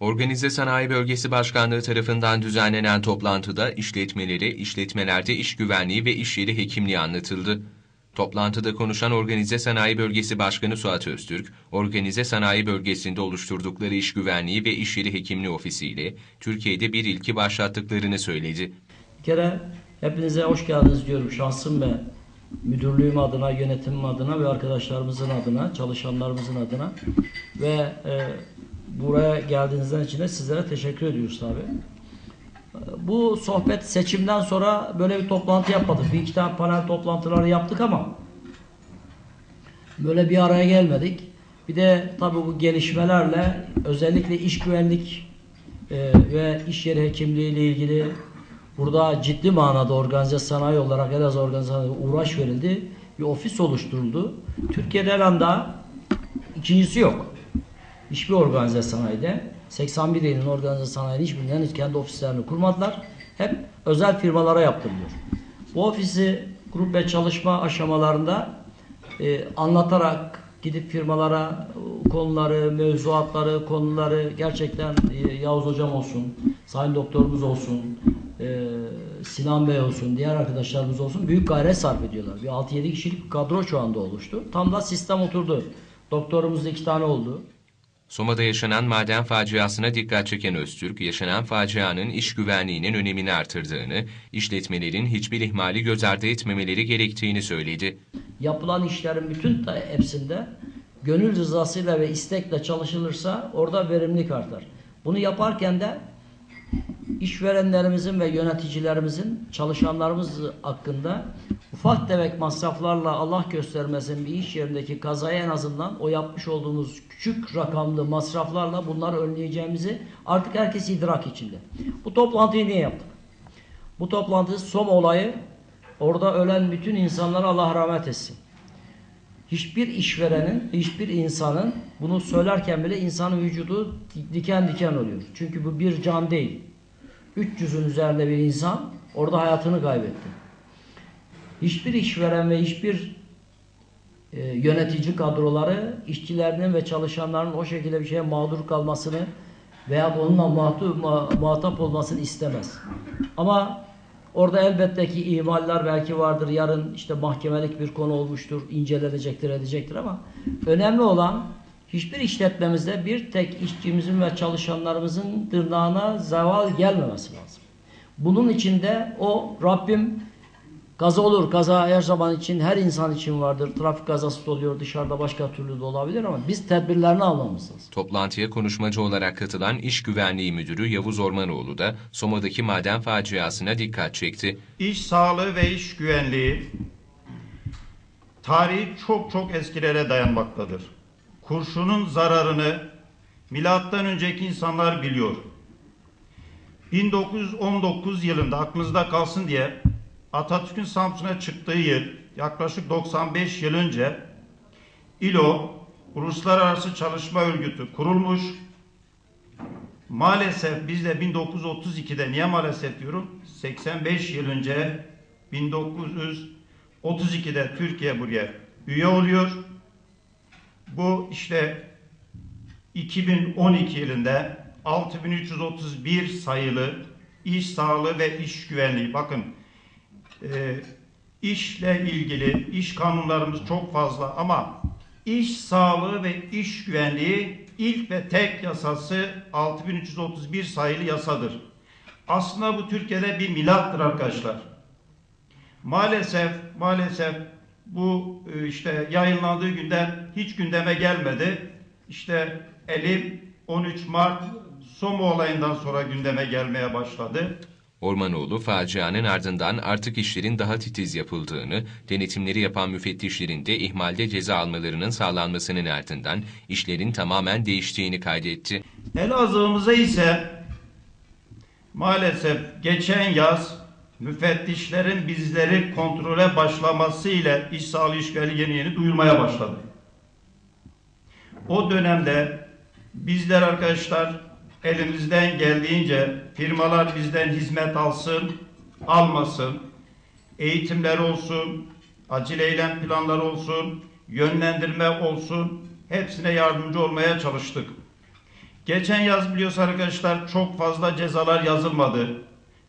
Organize Sanayi Bölgesi Başkanlığı tarafından düzenlenen toplantıda işletmeleri, işletmelerde iş güvenliği ve iş yeri hekimliği anlatıldı. Toplantıda konuşan Organize Sanayi Bölgesi Başkanı Suat Öztürk, Organize Sanayi Bölgesi'nde oluşturdukları iş güvenliği ve iş yeri hekimliği ofisiyle Türkiye'de bir ilki başlattıklarını söyledi. Bir kere hepinize hoş geldiniz diyorum şansım ve müdürlüğüm adına, yönetimim adına ve arkadaşlarımızın adına, çalışanlarımızın adına ve e, buraya geldiğinizden için de sizlere teşekkür ediyoruz tabi. Bu sohbet seçimden sonra böyle bir toplantı yapmadık. Bir iki tane panel toplantıları yaptık ama böyle bir araya gelmedik. Bir de tabi bu gelişmelerle özellikle iş güvenlik e, ve iş yeri hekimliği ile ilgili burada ciddi manada organize sanayi olarak Elazığ organize sanayi uğraş verildi. Bir ofis oluşturuldu. Türkiye'de elanda ikincisi yok. Hiçbir organize sanayide 81 ilin organize sanayinin hiçbirinin henüz kendi ofislerini kurmadılar. Hep özel firmalara yaptırılıyor. Bu ofisi grup ve çalışma aşamalarında e, anlatarak gidip firmalara e, konuları, mevzuatları, konuları gerçekten e, Yavuz Hocam olsun, Sayın Doktorumuz olsun, e, Sinan Bey olsun, diğer arkadaşlarımız olsun büyük gayret sarf ediyorlar. Bir 6-7 kişilik kadro şu anda oluştu. Tam da sistem oturdu. Doktorumuz da iki tane oldu. Soma'da yaşanan maden faciasına dikkat çeken Öztürk, yaşanan facianın iş güvenliğinin önemini artırdığını, işletmelerin hiçbir ihmali göz ardı etmemeleri gerektiğini söyledi. Yapılan işlerin bütün hepsinde gönül rızasıyla ve istekle çalışılırsa orada verimlilik artar. Bunu yaparken de işverenlerimizin ve yöneticilerimizin çalışanlarımız hakkında ufak tefek masraflarla Allah göstermesin bir iş yerindeki kazayı en azından o yapmış olduğumuz küçük rakamlı masraflarla bunları önleyeceğimizi artık herkes idrak içinde. Bu toplantıyı niye yaptık? Bu toplantı son olayı orada ölen bütün insanlara Allah rahmet etsin. Hiçbir işverenin, hiçbir insanın bunu söylerken bile insanın vücudu diken diken oluyor. Çünkü bu bir can değil. 300'ün üzerinde bir insan orada hayatını kaybetti. Hiçbir işveren ve hiçbir e, yönetici kadroları işçilerinin ve çalışanların o şekilde bir şeye mağdur kalmasını veya onunla muhatap, muhatap olmasını istemez. Ama orada elbette ki ihmaller belki vardır. Yarın işte mahkemelik bir konu olmuştur. incelenecektir, edecektir ama önemli olan hiçbir işletmemizde bir tek işçimizin ve çalışanlarımızın tırnağına zeval gelmemesi lazım. Bunun içinde o Rabbim Kaza olur. Kaza her zaman için, her insan için vardır. Trafik kazası da oluyor, dışarıda başka türlü de olabilir ama biz tedbirlerini almamız lazım. Toplantıya konuşmacı olarak katılan İş Güvenliği Müdürü Yavuz Ormanoğlu da Soma'daki maden faciasına dikkat çekti. İş sağlığı ve iş güvenliği tarihi çok çok eskilere dayanmaktadır. Kurşunun zararını milattan önceki insanlar biliyor. 1919 yılında aklınızda kalsın diye Atatürk'ün Samsun'a çıktığı yıl yaklaşık 95 yıl önce İLO Uluslararası Çalışma Örgütü kurulmuş. Maalesef biz de 1932'de niye maalesef diyorum? 85 yıl önce 1932'de Türkiye buraya üye oluyor. Bu işte 2012 yılında 6331 sayılı iş sağlığı ve iş güvenliği bakın e, işle ilgili iş kanunlarımız çok fazla ama iş sağlığı ve iş güvenliği ilk ve tek yasası 6331 sayılı yasadır. Aslında bu Türkiye'de bir milattır arkadaşlar. Maalesef maalesef bu e, işte yayınlandığı günden hiç gündeme gelmedi. İşte elim 13 Mart Soma olayından sonra gündeme gelmeye başladı. Ormanoğlu facianın ardından artık işlerin daha titiz yapıldığını, denetimleri yapan müfettişlerin de ihmalde ceza almalarının sağlanmasının ardından işlerin tamamen değiştiğini kaydetti. Elazığ'ımıza ise maalesef geçen yaz müfettişlerin bizleri kontrole başlaması ile iş sağlığı işgali yeni yeni duyulmaya başladı. O dönemde bizler arkadaşlar elimizden geldiğince firmalar bizden hizmet alsın, almasın, eğitimler olsun, acil eylem planları olsun, yönlendirme olsun, hepsine yardımcı olmaya çalıştık. Geçen yaz biliyorsunuz arkadaşlar çok fazla cezalar yazılmadı.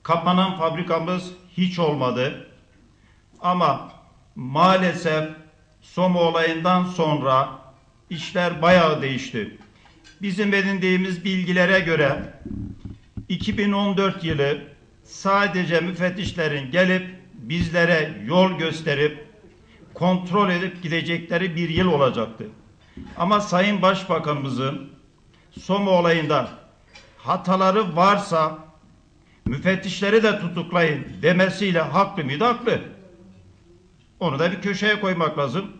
Kapanan fabrikamız hiç olmadı. Ama maalesef Somo olayından sonra işler bayağı değişti. Bizim edindiğimiz bilgilere göre 2014 yılı sadece müfettişlerin gelip bizlere yol gösterip kontrol edip gidecekleri bir yıl olacaktı. Ama Sayın Başbakanımızın Somo olayında hataları varsa müfettişleri de tutuklayın demesiyle haklı mıydı? Haklı. Onu da bir köşeye koymak lazım.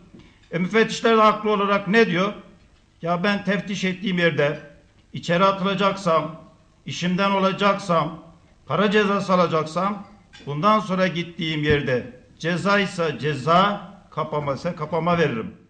E, müfettişler de haklı olarak ne diyor? Ya ben teftiş ettiğim yerde içeri atılacaksam, işimden olacaksam, para cezası alacaksam bundan sonra gittiğim yerde ceza ise ceza, kapama ise kapama veririm.